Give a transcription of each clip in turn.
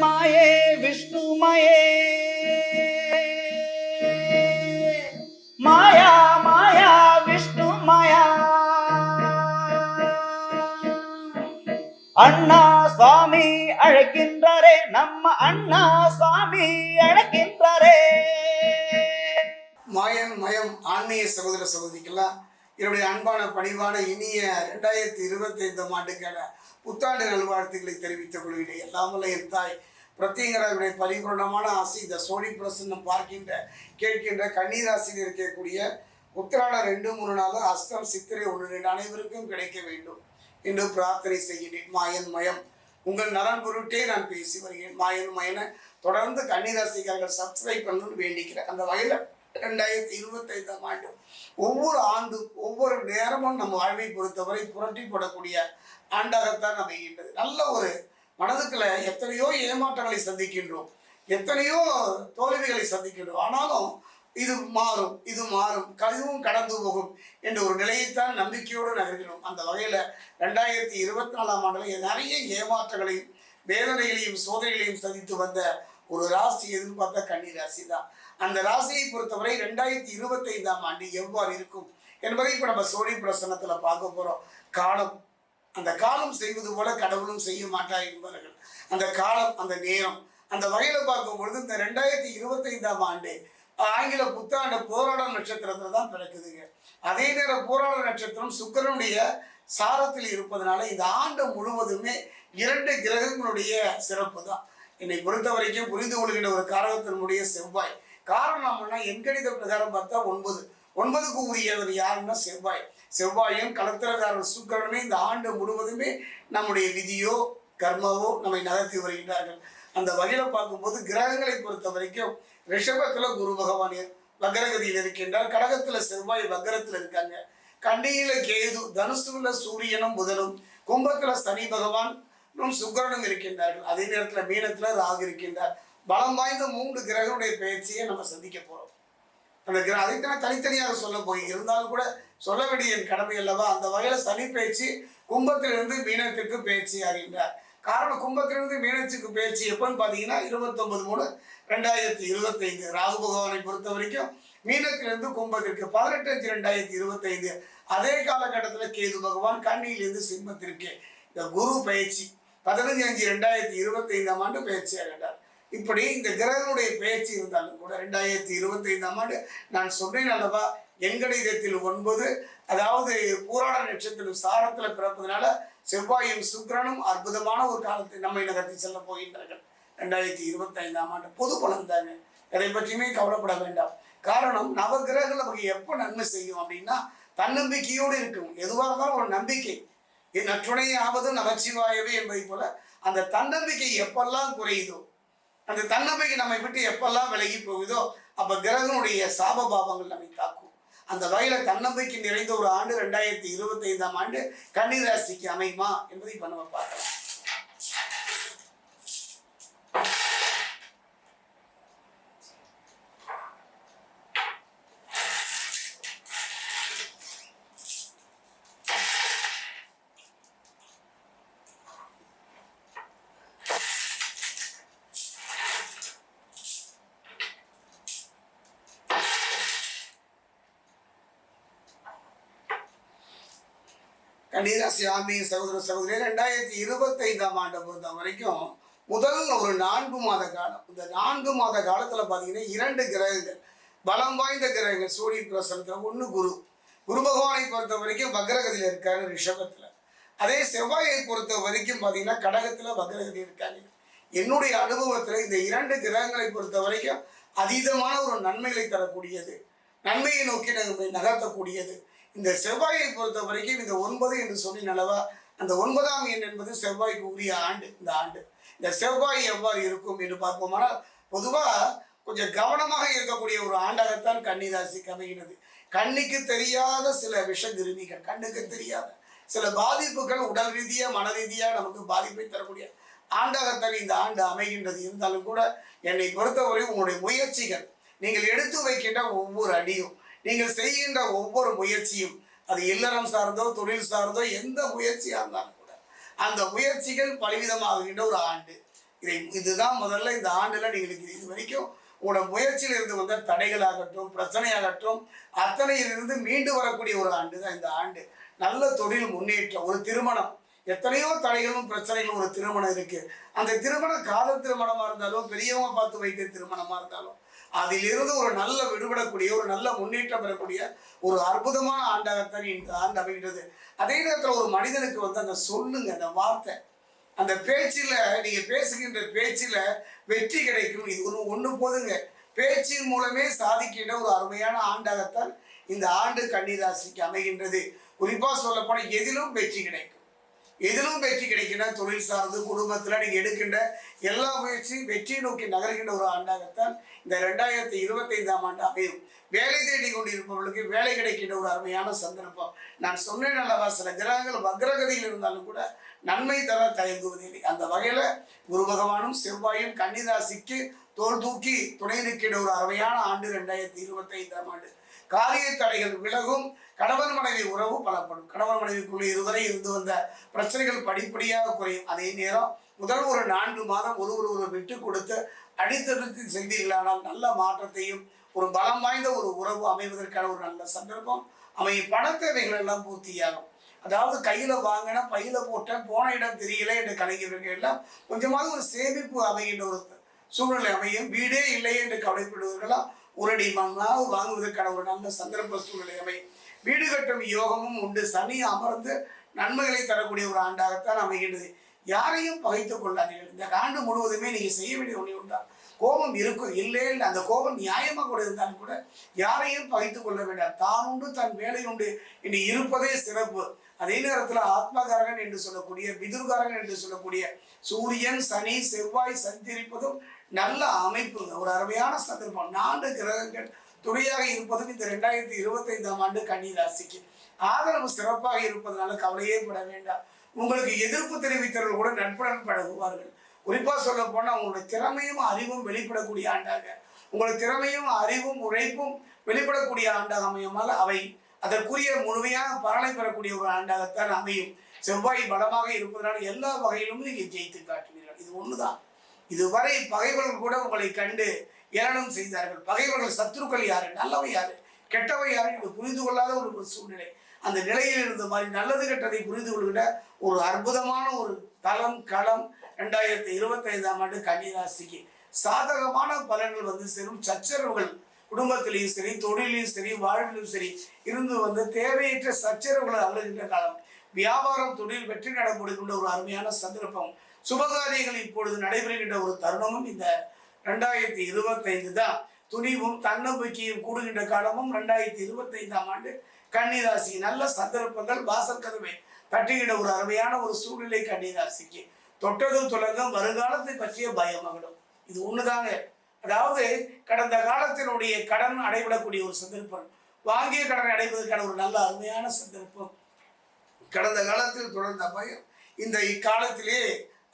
மாயே விஷ்ணுமயே மாயா. மாயா விஷ்ணு மாயா. அண்ணா சுவாமி அழைக்கின்றாரே நம்ம அண்ணா சுவாமி அழைக்கின்றாரே. மாயன் மயம் ஆன்மீக சகோதர சகோதரிக்கெல்லாம் என்னுடைய அன்பான பணிவான இனிய ரெண்டாயிரத்தி இருபத்தி ஐந்தாம் ஆண்டுக்கான புத்தாண்டு நல்வாழ்த்துக்களை தெரிவித்துக் கொள்கிறேன். எல்லாம் என் தாய் பிரத்யேகராவுடைய பரிபூர்ணமான ஆசை இந்த சோழி பிரசன்னம் பார்க்கின்ற கேட்கின்ற கன்னிராசியில் இருக்கக்கூடிய உத்திராட ரெண்டு மூணு நாள் அஸ்தம் சித்திரை ஒன்று அனைவருக்கும் கிடைக்க வேண்டும் என்று பிரார்த்தனை செய்கின்றேன். மாயன் மயம். உங்கள் நலன் பொருட்டே நான் பேசி வருகிறேன். மாயன் மயனை தொடர்ந்து கன்னிராசிக்காரர்கள் சப்ஸ்கிரைப் பண்ணணும்னு வேண்டிக்கிறேன். அந்த வகையில் ரெண்டாயிரத்தி இருபத்தைந்தாம் ஆண்டு. ஒவ்வொரு ஆண்டும் ஒவ்வொரு நேரமும் நம் வாழ்வை பொறுத்தவரை புரட்டி போடக்கூடிய ஆண்டாகத்தான் அமைகின்றது. நல்ல ஒரு மனதுக்குள்ள எத்தனையோ ஏமாற்றங்களை சந்திக்கின்றோம். எத்தனையோ தோல்விகளை சந்திக்கின்றோம். ஆனாலும் இது மாறும் இது மாறும். கழிவும் கடந்து போகும் என்ற ஒரு நிலையைத்தான் நம்பிக்கையோடு நகர்கிறோம். அந்த வகையில் ரெண்டாயிரத்தி இருபத்தி நாலாம் ஆண்டில் நிறைய ஏமாற்றங்களையும் வேதனைகளையும் சோதனைகளையும் சந்தித்து வந்த ஒரு ராசி எதுன்னு பார்த்தா கன்னி ராசி தான் அந்த ராசியை பொறுத்தவரை ரெண்டாயிரத்தி இருபத்தைந்தாம் ஆண்டு எவ்வாறு இருக்கும் என்பதை இப்போ நம்ம சோழி பிரசனத்தில் பார்க்க போகிறோம் காலம். அந்த காலம் செய்வது போல கடவுளும் செய்ய மாட்டார் என்பார்கள் அந்த காலம் அந்த நேரம் அந்த வகையில் பார்க்கும் பொழுது இந்த ரெண்டாயிரத்தி இருபத்தைந்தாம் ஆண்டு ஆங்கில புத்தாண்டு போராட நட்சத்திரத்தில் தான் பிறக்குதுங்க. அதே நேரம் போராட நட்சத்திரம் சுக்கரனுடைய சாரத்தில் இருப்பதனால இந்த ஆண்டு முழுவதுமே இரண்டு கிரகங்களுடைய சிறப்பு தான் என்னை பொறுத்த வரைக்கும் புரிந்து கொள்கின்ற ஒரு காரகத்தினுடைய செவ்வாய். காரணம் என்ன எண்கணித பிரகாரம் பார்த்தா ஒன்பது. ஒன்பதுக்கு உரியவர் யாருன்னா செவ்வாய். செவ்வாயும் கலத்திரக்காரர் சுக்கரனுமே இந்த ஆண்டு முழுவதுமே நம்முடைய விதியோ கர்மாவோ நம்மை நகர்த்தி வருகின்றார்கள். அந்த வகையில் பார்க்கும்போது கிரகங்களை பொறுத்த வரைக்கும் ரிஷபத்தில் குரு பகவான் வக்கரகதியில் இருக்கின்றார். கடகத்துல செவ்வாய் வக்கரத்தில் இருக்காங்க. கன்னியில கேது தனுசுல சூரியனும் புதனும். கும்பத்துல சனி பகவான் இன்னும் சுக்கரனும் இருக்கின்றார்கள். அதே நேரத்தில் மீனத்தில் ராகு இருக்கின்றார். பலம் வாய்ந்த மூன்று கிரகனுடைய பயிற்சியை நம்ம சந்திக்க போகிறோம் அந்த கிர அதைத்தான் தனித்தனியாக சொல்ல போய் இருந்தாலும் கூட சொல்ல வேண்டிய என் கடமை அல்லவா? அந்த வகையில் சனி பயிற்சி கும்பத்திலிருந்து மீனத்திற்கு பயிற்சி அறிகின்றார் காரணம் கும்பத்திலிருந்து மீனத்துக்கு பயிற்சி எப்போன்னு பார்த்தீங்கன்னா இருபத்தொன்பது மூணு ரெண்டாயிரத்தி இருபத்தைந்து. ராகு பகவானை பொறுத்த வரைக்கும் மீனத்திலிருந்து கும்பத்திற்கு பதினெட்டு அஞ்சு ரெண்டாயிரத்தி இருபத்தைந்து. அதே காலகட்டத்தில் கேது பகவான் கண்ணியிலிருந்து சிம்மத்திற்கு. இந்த குரு பயிற்சி பதினஞ்சு அஞ்சு ரெண்டாயிரத்தி இருபத்தைந்தாம் ஆண்டு பயிற்சி கண்டார் இப்படி இந்த கிரகனுடைய பயிற்சி இருந்தாலும் கூட ரெண்டாயிரத்தி இருபத்தைந்தாம் ஆண்டு நான் சொன்னேன் அல்லவா எங்கடிதத்தில் ஒன்பது அதாவது பூராட நட்சத்திரம் சாரத்தில் பிறப்பதனால செவ்வாயும் சுக்கிரனும் அற்புதமான ஒரு காலத்தை நம்மை நகர்த்தி செல்ல போகின்றார்கள். ரெண்டாயிரத்தி இருபத்தைந்தாம் ஆண்டு பொது பலன் தாங்க எதை பற்றியுமே கவலைப்பட வேண்டாம். காரணம் நவகிரகங்கள் நமக்கு எப்போ நன்மை செய்யும் அப்படின்னா தன்னம்பிக்கையோடு இருக்கும் எதுவாக இருந்தாலும் ஒரு நம்பிக்கை. என் நற்றுணை ஆவது நமச்சிவாயவே என்பதை போல அந்த தன்னம்பிக்கை எப்பெல்லாம் குறையுதோ அந்த தன்னம்பிக்கை நம்மை விட்டு எப்பெல்லாம் விலகி போகுதோ அப்ப கிரகனுடைய சாப பாவங்கள் நம்மை தாக்கும். அந்த வகையில தன்னம்பிக்கை நிறைந்த ஒரு ஆண்டு ரெண்டாயிரத்தி இருபத்தைந்தாம் ஆண்டு கன்னிராசிக்கு ராசிக்கு அமையுமா என்பதை இப்ப நம்ம பார்க்கலாம். கன்னிராசி ஆன்மீக சகோதர சகோதரி ரெண்டாயிரத்தி இருபத்தைந்தாம் ஆண்டை பொறுத்த வரைக்கும் முதல் ஒரு நான்கு மாத காலம். இந்த நான்கு மாத காலத்தில் பார்த்தீங்கன்னா இரண்டு கிரகங்கள் பலம் வாய்ந்த கிரகங்கள் சூரிய பிரசனத்தில் ஒன்று குரு. குரு பகவானை பொறுத்த வரைக்கும் வக்ரகதியில் இருக்காரு ரிஷபத்தில். அதே செவ்வாயை பொறுத்த வரைக்கும் பார்த்தீங்கன்னா கடகத்தில் வக்ரகதி இருக்காங்க என்னுடைய அனுபவத்தில் இந்த இரண்டு கிரகங்களை பொறுத்த வரைக்கும் அதீதமான ஒரு நன்மைகளை தரக்கூடியது. நன்மையை நோக்கி நகர்த்தக்கூடியது. இந்த செவ்வாயை பொறுத்த வரைக்கும் இந்த ஒன்பது என்று சொல்லி நல்லவா அந்த ஒன்பதாம் எண் என்பது செவ்வாய்க்கு உரிய ஆண்டு இந்த ஆண்டு. இந்த செவ்வாய் எவ்வாறு இருக்கும் என்று பார்ப்போமானால் பொதுவாக கொஞ்சம் கவனமாக இருக்கக்கூடிய ஒரு ஆண்டாகத்தான் கன்னிராசிக்கு அமைகிறது கண்ணுக்கு தெரியாத சில விஷ கிருமிகள் கண்ணுக்கு தெரியாத சில பாதிப்புகள் உடல் ரீதியாக மன ரீதியாக நமக்கு பாதிப்பை தரக்கூடிய ஆண்டாகத்தான் இந்த ஆண்டு அமைகின்றது. இருந்தாலும் கூட என்னை பொறுத்தவரை உங்களுடைய முயற்சிகள் நீங்கள் எடுத்து வைக்கின்ற ஒவ்வொரு அடியும் நீங்கள் செய்கின்ற ஒவ்வொரு முயற்சியும் அது இல்லறம் சார்ந்தோ தொழில் சார்ந்தோ எந்த முயற்சியாக இருந்தாலும் கூட அந்த முயற்சிகள் பலவிதமாகின்ற ஒரு ஆண்டு. இதை இதுதான் முதல்ல இந்த ஆண்டில் நீங்கள் இது வரைக்கும் உங்களோட முயற்சியில் இருந்து வந்த தடைகளாகட்டும் பிரச்சனையாகட்டும் அத்தனையிலிருந்து மீண்டு வரக்கூடிய ஒரு ஆண்டு தான் இந்த ஆண்டு. நல்ல தொழில் முன்னேற்றம் ஒரு திருமணம். எத்தனையோ தடைகளும் பிரச்சனைகளும் ஒரு திருமணம் இருக்கு. அந்த திருமணம் காதல் திருமணமாக இருந்தாலும் பெரியவங்க பார்த்து வைத்த திருமணமாக இருந்தாலும் அதிலிருந்து ஒரு நல்ல விடுபடக்கூடிய ஒரு நல்ல முன்னேற்றம் பெறக்கூடிய ஒரு அற்புதமான ஆண்டாகத்தான் இந்த ஆண்டு அமைகின்றது. அதே நேரத்தில் ஒரு மனிதனுக்கு வந்து அந்த சொல்லுங்க அந்த வார்த்தை அந்த பேச்சில் நீங்கள் பேசுகின்ற பேச்சில் வெற்றி கிடைக்கும். இது ஒன்று ஒன்று போதுங்க. பேச்சின் மூலமே சாதிக்கின்ற ஒரு அருமையான ஆண்டாகத்தான் இந்த ஆண்டு கன்னிராசிக்கு அமைகின்றது. குறிப்பாக சொல்லப்போனால் எதிலும் வெற்றி கிடைக்கும். எதிலும் வெற்றி கிடைக்கின்ற தொழில் சார்ந்து குடும்பத்தில் நீங்கள் எடுக்கின்ற எல்லா முயற்சியும் வெற்றியை நோக்கி நகர்கின்ற ஒரு ஆண்டாகத்தான் இந்த ரெண்டாயிரத்தி இருபத்தைந்தாம் ஆண்டு அமையும். வேலை தேடி கொண்டிருப்பவர்களுக்கு வேலை கிடைக்கின்ற ஒரு அருமையான சந்தர்ப்பம். நான் சொன்னேன் அல்லவா சில கிரகங்கள் வக்ரகதியில் இருந்தாலும் கூட நன்மை தர தயங்குவதில்லை. அந்த வகையில் குரு பகவானும் செவ்வாயும் கன்னிராசிக்கு தோல் தூக்கி துணை நிற்கிற ஒரு அருமையான ஆண்டு ரெண்டாயிரத்தி இருபத்தைந்தாம் ஆண்டு. காரிய தடைகள் விலகும் கணவன் மனைவி உறவு பலப்படும். கணவன் மனைவிக்குள்ளே இதுவரை இருந்து வந்த பிரச்சனைகள் படிப்படியாக குறையும். அதே நேரம் முதல் ஒரு நான்கு மாதம் ஒரு ஒரு விட்டு கொடுத்து அடித்தடுத்து சென்றீர்களானால் நல்ல மாற்றத்தையும் ஒரு பலம் வாய்ந்த ஒரு உறவு அமைவதற்கான ஒரு நல்ல சந்தர்ப்பம் அமையும். பண தேவைகள் எல்லாம் பூர்த்தியாகும். அதாவது கையில் வாங்கின பையில் போட்டேன் போன இடம் தெரியல என்று கலைஞர்கள் எல்லாம் கொஞ்சமாவது ஒரு சேமிப்பு அமைகின்ற ஒரு சூழ்நிலை அமையும். வீடே இல்லை என்று கவலைப்படுவர்களா உரடி மண்ணாவது வாங்குவதற்கான ஒரு நல்ல சந்தர்ப்ப சூழ்நிலை அமையும். வீடு கட்டும் யோகமும் உண்டு. சனி அமர்ந்து நன்மைகளை தரக்கூடிய ஒரு ஆண்டாகத்தான் அமைகின்றது. யாரையும் பகைத்துக் கொள்ளாதீர்கள். இந்த ஆண்டு முழுவதுமே நீங்கள் செய்ய வேண்டிய ஒன்று உண்டா? கோபம் இருக்கும். இல்லை இல்லை. அந்த கோபம் நியாயமாக கூட இருந்தாலும் கூட யாரையும் பகைத்துக் கொள்ள வேண்டாம். தான் உண்டு தன் வேலை உண்டு. இனி இருப்பதே சிறப்பு. அதே நேரத்தில் ஆத்மகாரகன் என்று சொல்லக்கூடிய பிதுர்காரகன் என்று சொல்லக்கூடிய சூரியன் சனி செவ்வாய் சஞ்சரிப்பதும் நல்ல அமைப்புங்க. ஒரு அருமையான சந்தர்ப்பம். நான்கு கிரகங்கள் துணையாக இருப்பதும் இந்த ரெண்டாயிரத்தி இருபத்தைந்தாம் ஆண்டு கன்னி ராசிக்கு. ஆதரவு சிறப்பாக இருப்பதனால கவலையே பட வேண்டாம். உங்களுக்கு எதிர்ப்பு தெரிவித்தவர்கள் கூட நட்புடன் பழகுவார்கள். குறிப்பாக சொல்ல போனால் உங்களுடைய திறமையும் அறிவும் வெளிப்படக்கூடிய ஆண்டாக. உங்களுடைய திறமையும் அறிவும் உழைப்பும் வெளிப்படக்கூடிய ஆண்டாக அமையுமால் அவை அதற்குரிய முழுமையாக பலனை பெறக்கூடிய ஒரு ஆண்டாகத்தான் அமையும். செவ்வாய் பலமாக இருப்பதனால் எல்லா வகையிலும் நீங்கள் ஜெயித்து காட்டுவீர்கள். இது ஒன்று தான் இதுவரை பகைவர்கள் கூட உங்களை கண்டு ஏளனம் செய்தார்கள். பகைவர்கள் சத்துருக்கள் யாரு? நல்லவை யாரு? கெட்டவை யாரு? என்று புரிந்து கொள்ளாத ஒரு சூழ்நிலை. அந்த நிலையில் இருந்த மாதிரி நல்லது கெட்டதை புரிந்து கொள்கிற ஒரு அற்புதமான ஒரு தளம் களம் ரெண்டாயிரத்தி இருபத்தைந்தாம் ஆண்டு கன்னிராசிக்கு. சாதகமான பலன்கள் வந்து சேரும். சச்சரவுகள் குடும்பத்திலையும் சரி தொழிலையும் சரி வாழ்விலும் சரி இருந்து வந்து தேவையற்ற சச்சரவுகள் அகலுகின்ற காலம். வியாபாரம் தொழில் வெற்றி நடைபெறுகின்ற ஒரு அருமையான சந்தர்ப்பம். சுபகாரியங்கள் இப்பொழுது நடைபெறுகின்ற ஒரு தருணமும் இந்த ரெண்டாயிரத்தி இருபத்தைந்து தான். துணிவும் தன்னம்பிக்கையும் கூடுகின்ற காலமும் ரெண்டாயிரத்தி இருபத்தைந்தாம் ஆண்டு கன்னிராசி நல்ல சந்தர்ப்பங்கள் வாசல் கதவை தட்டுகின்ற ஒரு அருமையான ஒரு சூழ்நிலை கன்னிராசிக்கு. தொட்டதும் தொடங்கும் வருங்காலத்தை பற்றிய பயம் அகடும் இது ஒண்ணுதாங்க. அதாவது கடந்த காலத்தினுடைய கடன் அடைபடக்கூடிய ஒரு சந்தர்ப்பம். வாங்கிய கடனை அடைவதற்கான ஒரு நல்ல அருமையான சந்தர்ப்பம். கடந்த காலத்தில் தொடர்ந்த பயம். இந்த இக்காலத்திலே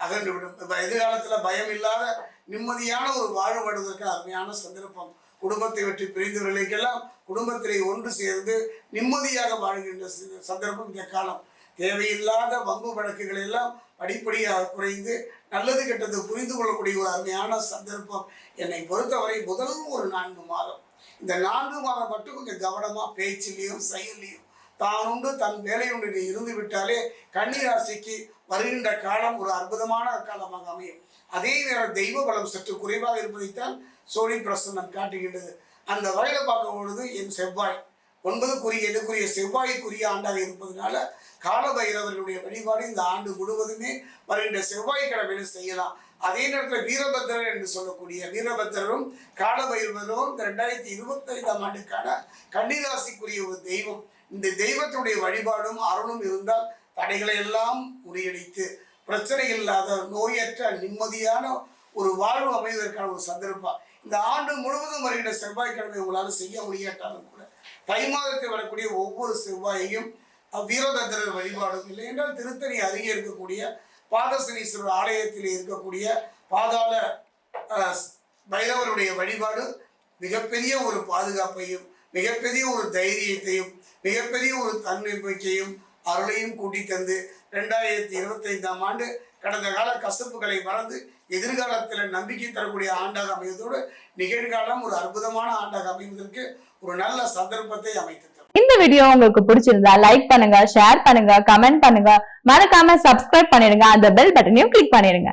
அகன்றுவிடும் இப்போ எதிர்காலத்தில் பயம் இல்லாத நிம்மதியான ஒரு வாழ்வடுவதற்கு அருமையான சந்தர்ப்பம். குடும்பத்தை வெற்றி பிரிந்தவர்களுக்கெல்லாம் குடும்பத்திலே ஒன்று சேர்ந்து நிம்மதியாக வாழ்கின்ற சந்தர்ப்பம் இந்த காலம். தேவையில்லாத வம்பு வழக்குகள் எல்லாம் படிப்படியாக குறைந்து நல்லது கெட்டது புரிந்து கொள்ளக்கூடிய ஒரு அருமையான சந்தர்ப்பம் என்னை பொறுத்தவரை முதல் ஒரு நான்கு மாதம். இந்த நான்கு மாதம் மட்டும் கொஞ்சம் கவனமாக பேச்சிலையும் செயல்லையும் தான் உண்டு தன் வேலை உண்டு இருந்து விட்டாலே கன்னிராசிக்கு வருகின்ற காலம் ஒரு அற்புதமான காலமாக அமையும். அதே நேரம் தெய்வ பலம் சற்று குறைவாக இருப்பதைத்தான் சோழி பிரசன்னம் காட்டுகின்றது. அந்த வகையில் பார்க்கும் பொழுது என் செவ்வாய் ஒன்பதுக்குரிய எதுக்குரிய செவ்வாய்க்குரிய ஆண்டாக இருப்பதனால காலபைரவர்களுடைய வழிபாடு இந்த ஆண்டு முழுவதுமே வருகின்ற செவ்வாய்க்கிழமையில செய்யலாம். அதே நேரத்தில் வீரபத்திரர் என்று சொல்லக்கூடிய வீரபத்திரரும் கால பைரவரும் இந்த ரெண்டாயிரத்தி இருபத்தைந்தாம் ஆண்டுக்கான கன்னிராசிக்குரிய ஒரு தெய்வம். இந்த தெய்வத்துடைய வழிபாடும் அருளும் இருந்தால் தடைகளை எல்லாம் முறியடித்து பிரச்சனை இல்லாத நோயற்ற நிம்மதியான ஒரு வாழ்வு அமைவதற்கான ஒரு சந்தர்ப்பம். இந்த ஆண்டு முழுவதும் வருகின்ற செவ்வாய்க்கிழமை உங்களால் செய்ய முடியாட்டாலும் கூட தை மாதத்தில் வரக்கூடிய ஒவ்வொரு செவ்வாயையும் வீரதந்திரர் வழிபாடும் இல்லை என்றால் திருத்தணி அருகே இருக்கக்கூடிய பாதசனீஸ்வரர் ஆலயத்தில் இருக்கக்கூடிய பாதாள பைரவருடைய வழிபாடு மிகப்பெரிய ஒரு பாதுகாப்பையும் மிகப்பெரிய ஒரு தைரியத்தையும் மிகப்பெரிய ஒரு தன்னம்பிக்கையும் அருளையும் கூட்டி தந்து ரெண்டாயிரத்தி இருபத்தைந்தாம் ஆண்டு கடந்த கால கசப்புகளை மறந்து எதிர்காலத்தில் நம்பிக்கை தரக்கூடிய ஆண்டாக அமைவதோடு நிகழ்காலம் ஒரு அற்புதமான ஆண்டாக அமைவதற்கு ஒரு நல்ல சந்தர்ப்பத்தை அமைத்து இந்த வீடியோ உங்களுக்கு பிடிச்சிருந்தா லைக் பண்ணுங்க ஷேர் பண்ணுங்க கமெண்ட் பண்ணுங்க. மறக்காம சப்ஸ்கிரைப் பண்ணிடுங்க. அந்த பெல் பட்டனையும் கிளிக் பண்ணிடுங்க.